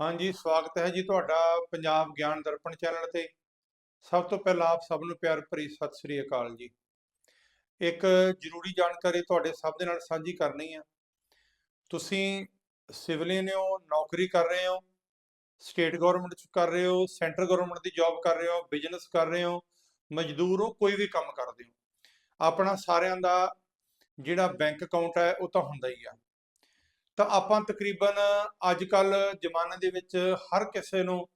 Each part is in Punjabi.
ਹਾਂਜੀ, ਸਵਾਗਤ ਹੈ ਜੀ ਤੁਹਾਡਾ ਪੰਜਾਬ ਗਿਆਨ ਦਰਪਣ ਚੈਨਲ ਤੇ। ਸਭ ਤੋਂ ਪਹਿਲਾਂ ਆਪ ਸਭ ਨੂੰ ਪਿਆਰ ਭਰੀ ਸਤਿ ਸ੍ਰੀ ਅਕਾਲ ਜੀ। ਇੱਕ ਜ਼ਰੂਰੀ ਜਾਣਕਾਰੀ ਤੁਹਾਡੇ ਸਭ ਦੇ ਨਾਲ ਸਾਂਝੀ ਕਰਨੀ ਆ। ਤੁਸੀਂ ਸਿਵਲੀਅਨ ਹੋ, ਨੌਕਰੀ ਕਰ ਰਹੇ ਹੋ, ਸਟੇਟ ਗਵਰਨਮੈਂਟ ਚ ਕਰ ਰਹੇ ਹੋ, ਸੈਂਟਰ ਗਵਰਨਮੈਂਟ ਦੀ ਜੌਬ ਕਰ ਰਹੇ ਹੋ, ਬਿਜ਼ਨਸ ਕਰ ਰਹੇ ਹੋ, ਮਜ਼ਦੂਰ ਹੋ, ਕੋਈ ਵੀ ਕੰਮ ਕਰਦੇ ਹੋ। ਆਪਣਾ ਸਾਰਿਆਂ ਦਾ ਜਿਹੜਾ ਬੈਂਕ ਅਕਾਊਂਟ ਹੈ, ਉਹ ਤਾਂ ਹੁੰਦਾ ਹੀ ਆ। ਤਾਂ ਆਪਾਂ ਤਕਰੀਬਨ ਅੱਜ ਕੱਲ ਜ਼ਮਾਨੇ ਦੇ ਵਿੱਚ ਹਰ ਕਿਸੇ ਨੂੰ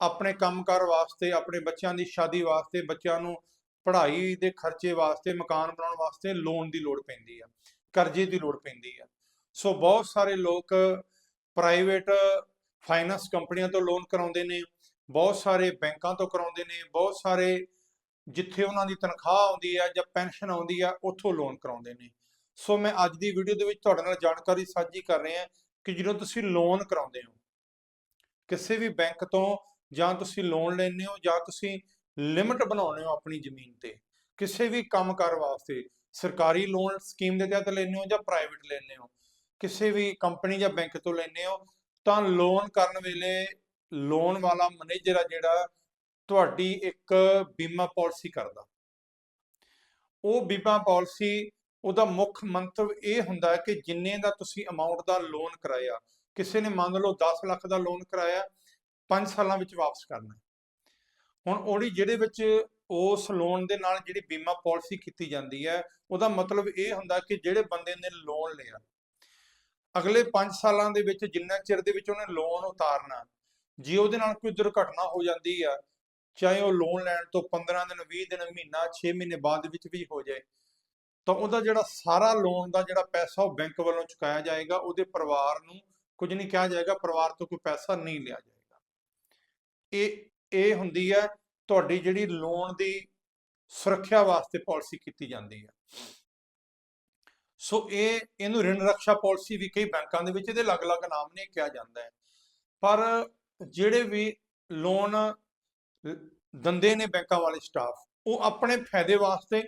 ਆਪਣੇ ਕੰਮਕਾਰ ਵਾਸਤੇ, ਆਪਣੇ ਬੱਚਿਆਂ ਦੀ ਸ਼ਾਦੀ ਵਾਸਤੇ, ਬੱਚਿਆਂ ਨੂੰ ਪੜ੍ਹਾਈ ਦੇ ਖਰਚੇ ਵਾਸਤੇ, ਮਕਾਨ ਬਣਾਉਣ ਵਾਸਤੇ ਲੋਨ ਦੀ ਲੋੜ ਪੈਂਦੀ ਆ, ਕਰਜ਼ੇ ਦੀ ਲੋੜ ਪੈਂਦੀ ਆ। ਸੋ ਬਹੁਤ ਸਾਰੇ ਲੋਕ ਪ੍ਰਾਈਵੇਟ ਫਾਈਨਾਂਸ ਕੰਪਨੀਆਂ ਤੋਂ ਲੋਨ ਕਰਾਉਂਦੇ ਨੇ, ਬਹੁਤ ਸਾਰੇ ਬੈਂਕਾਂ ਤੋਂ ਕਰਾਉਂਦੇ ਨੇ, ਬਹੁਤ ਸਾਰੇ ਜਿੱਥੇ ਉਹਨਾਂ ਦੀ ਤਨਖਾਹ ਆਉਂਦੀ ਆ ਜਾਂ ਪੈਨਸ਼ਨ ਆਉਂਦੀ ਆ, ਉੱਥੋਂ ਲੋਨ ਕਰਾਉਂਦੇ ਨੇ। ਸੋ ਮੈਂ ਅੱਜ ਦੀ ਵੀਡੀਓ ਦੇ ਵਿੱਚ ਤੁਹਾਡੇ ਨਾਲ ਜਾਣਕਾਰੀ ਸਾਂਝੀ ਕਰ ਰਿਹਾ ਕਿ ਜਦੋਂ ਤੁਸੀਂ ਲੋਨ ਕਰਾਉਂਦੇ ਹੋ, ਕਿਸੇ ਵੀ ਬੈਂਕ ਤੋਂ ਜਾਂ ਤੁਸੀਂ ਲੋਨ ਲੈਂਦੇ ਹੋ ਜਾਂ ਤੁਸੀਂ ਲਿਮਟ ਬਣਾਉਂਦੇ ਹੋ ਆਪਣੀ ਜ਼ਮੀਨ ਤੇ, ਕਿਸੇ ਵੀ ਕੰਮਕਾਰ ਵਾਸਤੇ, ਸਰਕਾਰੀ ਲੋਨ ਸਕੀਮ ਦੇ ਤਹਿਤ ਲੈਂਦੇ ਹੋ ਜਾਂ ਪ੍ਰਾਈਵੇਟ ਲੈਂਦੇ ਹੋ, ਕਿਸੇ ਵੀ ਕੰਪਨੀ ਜਾਂ ਬੈਂਕ ਤੋਂ ਲੈਂਦੇ ਹੋ, ਤਾਂ ਲੋਨ ਕਰਨ ਵੇਲੇ ਲੋਨ ਵਾਲਾ ਮੈਨੇਜਰ ਆ ਜਿਹੜਾ ਤੁਹਾਡੀ ਇੱਕ ਬੀਮਾ ਪਾਲਿਸੀ ਕਰਦਾ। ਉਹ ਬੀਮਾ ਪਾਲਿਸੀ ਉਹਦਾ ਮੁੱਖ ਮੰਤਵ ਇਹ ਹੁੰਦਾ ਕਿ ਜਿੰਨੇ ਦਾ ਤੁਸੀਂ ਅਮਾਉਂਟ ਦਾ ਲੋਨ ਕਰਾਇਆ, ਕਿਸੇ ਨੇ ਮੰਨ ਲਓ 10 ਲੱਖ ਦਾ ਲੋਨ ਕਰਾਇਆ 5 ਸਾਲਾਂ ਵਿੱਚ ਵਾਪਸ ਕਰਨਾ। ਹੁਣ ਉਹਦੀ ਜਿਹੜੇ ਵਿੱਚ ਉਸ ਲੋਨ ਦੇ ਨਾਲ ਜਿਹੜੀ ਬੀਮਾ ਪਾਲਿਸੀ ਕੀਤੀ ਜਾਂਦੀ ਹੈ, ਉਹਦਾ ਮਤਲਬ ਇਹ ਹੁੰਦਾ ਕਿ ਜਿਹੜੇ ਬੰਦੇ ਨੇ ਲੋਨ ਲਿਆ, ਅਗਲੇ 5 ਸਾਲਾਂ ਦੇ ਵਿੱਚ ਜਿੰਨਾ ਚਿਰ ਦੇ ਵਿੱਚ ਉਹਨੇ ਲੋਨ ਉਤਾਰਨਾ, ਜੇ ਉਹਦੇ ਨਾਲ ਕੋਈ ਦੁਰਘਟਨਾ ਹੋ ਜਾਂਦੀ ਆ, ਚਾਹੇ ਉਹ ਲੋਨ ਲੈਣ ਤੋਂ 15 ਦਿਨ 20 ਦਿਨ, ਮਹੀਨਾ 6 ਮਹੀਨੇ ਬਾਅਦ ਵਿੱਚ ਵੀ ਹੋ ਜਾਏ ਤਾਂ ਉਹਦਾ ਜਿਹੜਾ ਸਾਰਾ ਲੋਨ ਦਾ ਜਿਹੜਾ ਪੈਸਾ ਉਹ ਬੈਂਕ ਵੱਲੋਂ ਚੁਕਾਇਆ ਜਾਏਗਾ, ਉਹਦੇ ਪਰਿਵਾਰ ਨੂੰ ਕੁਝ ਨਹੀਂ ਕਿਹਾ ਜਾਏਗਾ, ਪਰਿਵਾਰ ਤੋਂ ਕੋਈ ਪੈਸਾ ਨਹੀਂ ਲਿਆ ਜਾਏਗਾ। ਇਹ ਇਹ ਹੁੰਦੀ ਹੈ, ਤੁਹਾਡੀ ਜਿਹੜੀ ਲੋਨ ਦੀ ਸੁਰੱਖਿਆ ਵਾਸਤੇ ਪਾਲਿਸੀ ਕੀਤੀ ਜਾਂਦੀ ਹੈ। ਸੋ ਇਹ, ਇਹਨੂੰ ਰਿਣ ਰੱਖਿਆ ਪਾਲਿਸੀ ਵੀ ਕਈ ਬੈਂਕਾਂ ਦੇ ਵਿੱਚ, ਇਹਦੇ ਅਲੱਗ-ਅਲੱਗ ਨਾਮ ਨੇ ਕਿਹਾ ਜਾਂਦਾ ਹੈ। ਪਰ ਜਿਹੜੇ ਵੀ ਲੋਨ ਦੰਦੇ ਨੇ ਬੈਂਕਾਂ ਵਾਲੇ ਸਟਾਫ ਉਹ ਆਪਣੇ ਫਾਇਦੇ ਵਾਸਤੇ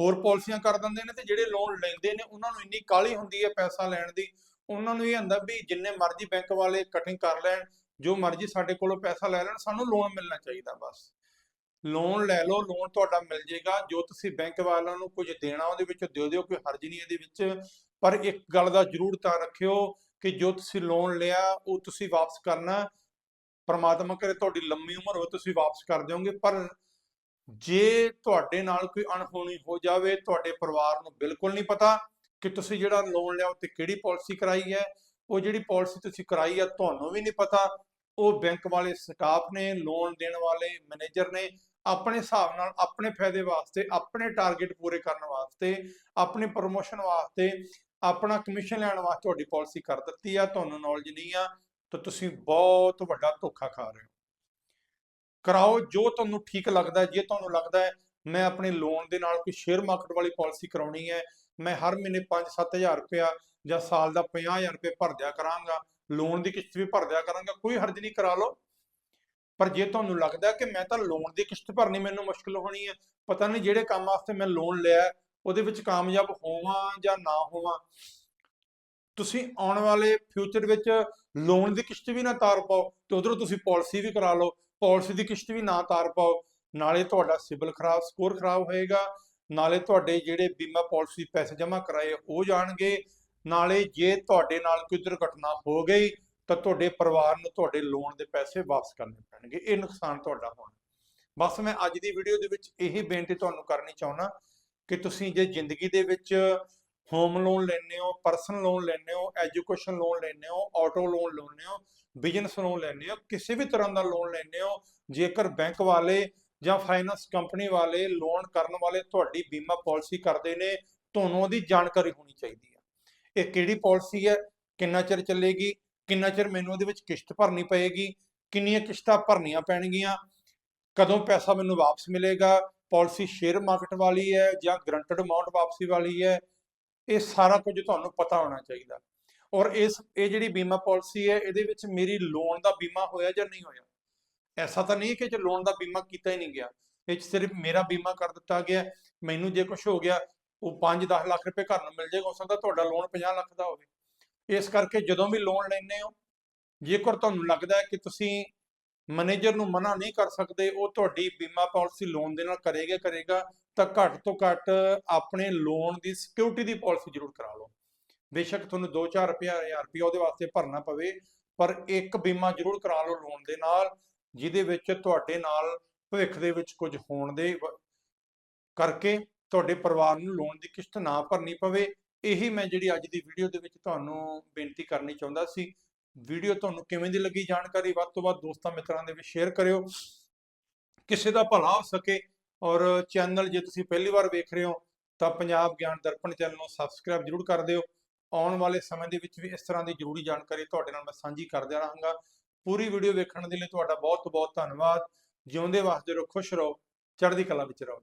ਹੋਰ ਪਾਲਿਸੀਆਂ ਕਰ ਦਿੰਦੇ ਨੇ ਤੇ ਜਿਹੜੇ ਲੋਨ ਲੈਂਦੇ ਨੇ, ਉਹਨਾਂ ਨੂੰ ਇੰਨੀ ਕਾਹਲੀ ਹੁੰਦੀ ਹੈ ਪੈਸਾ ਲੈਣ ਦੀ, ਉਹਨਾਂ ਨੂੰ ਇਹ ਹੁੰਦਾ ਵੀ ਜਿੰਨੇ ਮਰਜ਼ੀ ਬੈਂਕ ਵਾਲੇ ਕਟਿੰਗ ਕਰ ਲੈਣ, ਜੋ ਮਰਜ਼ੀ ਸਾਡੇ ਕੋਲੋਂ ਪੈਸਾ ਲੈ ਲੈਣ, ਸਾਨੂੰ ਲੋਨ ਮਿਲਣਾ ਚਾਹੀਦਾ ਬਸ। ਲੋਨ ਲੈ ਲਓ ਲੋਨ ਤੁਹਾਡਾ ਮਿਲ ਜਾਏਗਾ, ਜੋ ਤੁਸੀਂ ਬੈਂਕ ਵਾਲਿਆਂ ਨੂੰ ਕੁਝ ਦੇਣਾ ਉਹਦੇ ਵਿੱਚ ਦਿਓ ਦਿਓ, ਕੋਈ ਹਰਜ ਨਹੀਂ ਇਹਦੇ ਵਿੱਚ। ਪਰ ਇੱਕ ਗੱਲ ਦਾ ਜ਼ਰੂਰ ਧਿਆਨ ਰੱਖਿਓ ਕਿ ਜੋ ਤੁਸੀਂ ਲੋਨ ਲਿਆ, ਉਹ ਤੁਸੀਂ ਵਾਪਸ ਕਰਨਾ, ਪਰਮਾਤਮਾ ਕਰੇ ਤੁਹਾਡੀ ਲੰਮੀ ਉਮਰ ਹੋਵੇ, ਤੁਸੀਂ ਵਾਪਸ ਕਰ ਦਿਓਗੇ, ਪਰ ਜੇ ਤੁਹਾਡੇ ਨਾਲ ਕੋਈ ਅਣਹੋਣੀ ਹੋ ਜਾਵੇ, ਤੁਹਾਡੇ ਪਰਿਵਾਰ ਨੂੰ ਬਿਲਕੁਲ ਨਹੀਂ ਪਤਾ ਕਿ ਤੁਸੀਂ ਜਿਹੜਾ ਲੋਨ ਲਿਆ, ਉਹ ਕਿਹੜੀ ਪਾਲਿਸੀ ਕਰਾਈ ਹੈ, ਉਹ ਜਿਹੜੀ ਪਾਲਿਸੀ ਤੁਸੀਂ ਕਰਾਈ ਆ, ਤੁਹਾਨੂੰ ਵੀ ਨਹੀਂ ਪਤਾ। ਉਹ ਬੈਂਕ ਵਾਲੇ ਸਟਾਫ ਨੇ ਲੋਨ ਦੇਣ ਵਾਲੇ ਮੈਨੇਜਰ ਨੇ ਆਪਣੇ ਹਿਸਾਬ ਨਾਲ, ਆਪਣੇ ਫਾਇਦੇ ਵਾਸਤੇ, ਆਪਣੇ ਟਾਰਗੇਟ ਪੂਰੇ ਕਰਨ ਵਾਸਤੇ, ਆਪਣੀ ਪ੍ਰੋਮੋਸ਼ਨ ਵਾਸਤੇ, ਆਪਣਾ ਕਮਿਸ਼ਨ ਲੈਣ ਵਾਸਤੇ ਤੁਹਾਡੀ ਪਾਲਿਸੀ ਕਰ ਦਿੱਤੀ ਆ, ਤੁਹਾਨੂੰ ਨੌਲੇਜ ਨਹੀਂ ਆ, ਤਾਂ ਤੁਸੀਂ ਬਹੁਤ ਵੱਡਾ ਧੋਖਾ ਖਾ ਰਹੇ ਹੋ। ਕਰਾਓ, ਜੋ ਤੁਹਾਨੂੰ ਠੀਕ ਲੱਗਦਾ ਹੈ ਜੇ ਤੁਹਾਨੂੰ ਲੱਗਦਾ ਹੈ, ਮੈਂ ਆਪਣੇ ਲੋਨ ਦੇ ਨਾਲ ਕੋਈ ਸ਼ੇਅਰ ਮਾਰਕੀਟ ਵਾਲੀ ਪਾਲਿਸੀ ਕਰਾਉਣੀ ਹੈ, ਮੈਂ ਹਰ ਮਹੀਨੇ 5-7000 ਰੁਪਇਆ ਜਾਂ ਸਾਲ ਦਾ 50000 ਰੁਪਏ ਭਰ ਦਿਆ ਕਰਾਂਗਾ ਲੋਨ ਦੀ ਕਿਸ਼ਤ ਵੀ ਭਰ ਦਿਆ ਕਰਾਂਗਾ, ਕੋਈ ਹਰਜ ਨਹੀਂ ਕਰਾ ਲਓ। ਪਰ ਜੇ ਤੁਹਾਨੂੰ ਲੱਗਦਾ ਕਿ ਮੈਂ ਤਾਂ ਲੋਨ ਦੀ ਕਿਸ਼ਤ ਭਰਨੀ ਮੈਨੂੰ ਮੁਸ਼ਕਲ ਹੋਣੀ ਹੈ, ਪਤਾ ਨਹੀਂ ਜਿਹੜੇ ਕੰਮ ਵਾਸਤੇ ਮੈਂ ਲੋਨ ਲਿਆ ਉਹਦੇ ਵਿੱਚ ਕਾਮਯਾਬ ਹੋਵਾਂ ਜਾਂ ਨਾ ਹੋਵਾਂ। ਤੁਸੀਂ ਆਉਣ ਵਾਲੇ ਫਿਊਚਰ ਵਿੱਚ ਲੋਨ ਦੀ ਕਿਸ਼ਤ ਵੀ ਨਾ ਤਾਰ ਪਾਓ ਤੇ ਉਧਰੋਂ ਤੁਸੀਂ ਪਾਲਿਸੀ ਵੀ ਕਰਾ ਲਓ ਪਾਲਿਸੀ ਦੀ ਕਿਸ਼ਤ ਵੀ ਨਾ ਤਾਰ ਪਾਓ, ਨਾਲੇ ਤੁਹਾਡਾ ਸਿਬਲ ਖਰਾਬ, ਸਕੋਰ ਖਰਾਬ ਹੋਏਗਾ, ਨਾਲੇ ਤੁਹਾਡੇ ਜਿਹੜੇ ਬੀਮਾ ਪਾਲਿਸੀ ਪੈਸੇ ਜਮ੍ਹਾਂ ਕਰਾਏ ਉਹ ਜਾਣਗੇ, ਨਾਲੇ ਜੇ ਤੁਹਾਡੇ ਨਾਲ ਕੋਈ ਦੁਰਘਟਨਾ ਹੋ ਗਈ, ਤਾਂ ਤੁਹਾਡੇ ਪਰਿਵਾਰ ਨੂੰ ਤੁਹਾਡੇ ਲੋਨ ਦੇ ਪੈਸੇ ਵਾਪਸ ਕਰਨੇ ਪੈਣਗੇ, ਇਹ ਨੁਕਸਾਨ ਤੁਹਾਡਾ ਹੋਣਾ। ਬਸ ਮੈਂ ਅੱਜ ਦੀ ਵੀਡੀਓ ਦੇ ਵਿੱਚ ਇਹੀ ਬੇਨਤੀ ਤੁਹਾਨੂੰ ਕਰਨੀ ਚਾਹੁੰਦਾ ਕਿ ਤੁਸੀਂ ਜੇ ਜ਼ਿੰਦਗੀ ਦੇ ਵਿੱਚ ਹੋਮ ਲੋਨ ਲੈਣੇ ਹੋ ਪਰਸਨਲ ਲੋਨ ਲੈਣੇ ਹੋ ਐਜੂਕੇਸ਼ਨ ਲੋਨ ਲੈਣੇ ਹੋ ਆਟੋ ਲੋਨ ਲੈਣੇ ਹੋ ਬਿਜ਼ਨਸ ਲੋਨ ਲੈਣੇ ਹੋ, ਕਿਸੇ ਵੀ ਤਰ੍ਹਾਂ ਦਾ ਲੋਨ ਲੈਣੇ ਹੋ, ਜੇਕਰ ਬੈਂਕ ਵਾਲੇ ਜਾਂ ਫਾਈਨਾਂਸ ਕੰਪਨੀ ਵਾਲੇ ਲੋਨ ਕਰਨ ਵਾਲੇ ਤੁਹਾਡੀ ਬੀਮਾ ਪਾਲਿਸੀ ਕਰਦੇ ਨੇ, ਤੁਹਾਨੂੰ ਉਹਦੀ ਜਾਣਕਾਰੀ ਹੋਣੀ ਚਾਹੀਦੀ ਹੈ। ਇਹ ਕਿਹੜੀ ਪਾਲਿਸੀ ਹੈ, ਕਿੰਨਾ ਚਿਰ ਚੱਲੇਗੀ, ਕਿੰਨਾ ਚਿਰ ਮੈਨੂੰ ਉਹਦੇ ਵਿੱਚ ਕਿਸ਼ਤ ਭਰਨੀ ਪਏਗੀ, ਕਿੰਨੀਆਂ ਕਿਸ਼ਤਾਂ ਭਰਨੀਆਂ ਪੈਣਗੀਆਂ, ਕਦੋਂ ਪੈਸਾ ਮੈਨੂੰ ਵਾਪਸ ਮਿਲੇਗਾ, ਪਾਲਿਸੀ ਸ਼ੇਅਰ ਮਾਰਕੀਟ ਵਾਲੀ ਹੈ ਜਾਂ ਗਰੰਟਡ ਅਮਾਉਂਟ ਵਾਪਸੀ ਵਾਲੀ ਹੈ ਇਹ ਸਾਰਾ ਕੁਝ ਤੁਹਾਨੂੰ ਪਤਾ ਹੋਣਾ ਚਾਹੀਦਾ। ਔਰ ਇਸ, ਇਹ ਜਿਹੜੀ ਬੀਮਾ ਪਾਲਿਸੀ ਹੈ, ਇਹਦੇ ਵਿੱਚ ਮੇਰੀ ਲੋਨ ਦਾ ਬੀਮਾ ਹੋਇਆ ਜਾਂ ਨਹੀਂ ਹੋਇਆ? ਐਸਾ ਤਾਂ ਨਹੀਂ ਕਿ ਜੇ ਲੋਨ ਦਾ ਬੀਮਾ ਕੀਤਾ ਹੀ ਨਹੀਂ ਗਿਆ। ਇਹ 'ਚ ਸਿਰਫ ਮੇਰਾ ਬੀਮਾ ਕਰ ਦਿੱਤਾ ਗਿਆ। ਮੈਨੂੰ ਜੇ ਕੁਝ ਹੋ ਗਿਆ, ਉਹ 5-10 ਲੱਖ ਰੁਪਏ ਘਰ ਨੂੰ ਮਿਲ ਜਾਏਗਾ ਹੋ ਸਕਦਾ ਤੁਹਾਡਾ ਲੋਨ 50 ਲੱਖ ਦਾ ਹੋਵੇ। ਇਸ ਕਰਕੇ ਜਦੋਂ ਵੀ ਲੋਨ ਲੈਣੇ ਹੋ, ਜੇਕਰ ਤੁਹਾਨੂੰ ਲੱਗਦਾ ਹੈ ਕਿ ਤੁਸੀਂ ਮੈਨੇਜਰ ਨੂੰ ਮਨਾ ਨਹੀਂ ਕਰ ਸਕਦੇ, ਉਹ ਤੁਹਾਡੀ ਬੀਮਾ ਪਾਲਿਸੀ ਲੋਨ ਦੇ ਨਾਲ ਕਰੇਗਾ ਕਰੇਗਾ, ਤਾਂ ਘੱਟ ਤੋਂ ਘੱਟ ਆਪਣੇ ਲੋਨ ਦੀ ਸਿਕਿਉਰਿਟੀ ਦੀ ਪਾਲਿਸੀ ਜ਼ਰੂਰ ਕਰਾ ਲਓ। ਬੇਸ਼ੱਕ ਤੁਹਾਨੂੰ 2-4 ਰੁਪਇਆ 1000 ਰੁਪਇਆ ਉਹਦੇ ਵਾਸਤੇ ਭਰਨਾ ਪਵੇ, ਪਰ ਇੱਕ ਬੀਮਾ ਜ਼ਰੂਰ ਕਰਾ ਲਓ ਲੋਨ ਦੇ ਨਾਲ, ਜਿਹਦੇ ਵਿੱਚ ਤੁਹਾਡੇ ਨਾਲ ਭਵਿੱਖ ਦੇ ਵਿੱਚ ਕੁਝ ਹੋਣ ਦੇ ਕਰਕੇ ਤੁਹਾਡੇ ਪਰਿਵਾਰ ਨੂੰ ਲੋਨ ਦੀ ਕਿਸ਼ਤ ਨਾ ਭਰਨੀ ਪਵੇ। ਇਹੀ ਮੈਂ ਜਿਹੜੀ ਅੱਜ ਦੀ ਵੀਡੀਓ ਦੇ ਵਿੱਚ ਤੁਹਾਨੂੰ ਬੇਨਤੀ ਕਰਨੀ ਚਾਹੁੰਦਾ ਸੀ। ਵੀਡੀਓ ਤੁਹਾਨੂੰ ਕਿਵੇਂ ਦੀ ਲੱਗੀ ਜਾਣਕਾਰੀ ਵੱਧ ਤੋਂ ਵੱਧ ਦੋਸਤਾਂ ਮਿੱਤਰਾਂ ਦੇ ਵਿੱਚ ਸ਼ੇਅਰ ਕਰਿਓ। ਕਿਸੇ ਦਾ ਭਲਾ ਹੋ ਸਕੇ ਔਰ ਚੈਨਲ ਜੇ ਤੁਸੀਂ ਪਹਿਲੀ ਵਾਰ ਵੇਖ ਰਹੇ ਹੋ, ਤਾਂ ਪੰਜਾਬ ਗਿਆਨ ਦਰਪਣ ਚੈਨਲ ਨੂੰ ਸਬਸਕ੍ਰਾਈਬ ਜਰੂਰ ਕਰ ਦਿਓ। ਆਉਣ ਵਾਲੇ ਸਮੇਂ ਦੇ ਵਿੱਚ ਵੀ ਇਸ ਤਰ੍ਹਾਂ ਦੀ ਜ਼ਰੂਰੀ ਜਾਣਕਾਰੀ ਤੁਹਾਡੇ ਨਾਲ ਮੈਂ ਸਾਂਝੀ ਕਰਦਾ ਰਹਾਂਗਾ। ਪੂਰੀ ਵੀਡੀਓ ਵੇਖਣ ਦੇ ਲਈ ਤੁਹਾਡਾ ਬਹੁਤ ਬਹੁਤ ਧੰਨਵਾਦ। ਜਿਉਂਦੇ ਵਾਸਤੇ ਰਹੋ, ਖੁਸ਼ ਰਹੋ, ਚੜ੍ਹਦੀ ਕਲਾ ਵਿੱਚ ਰਹੋ।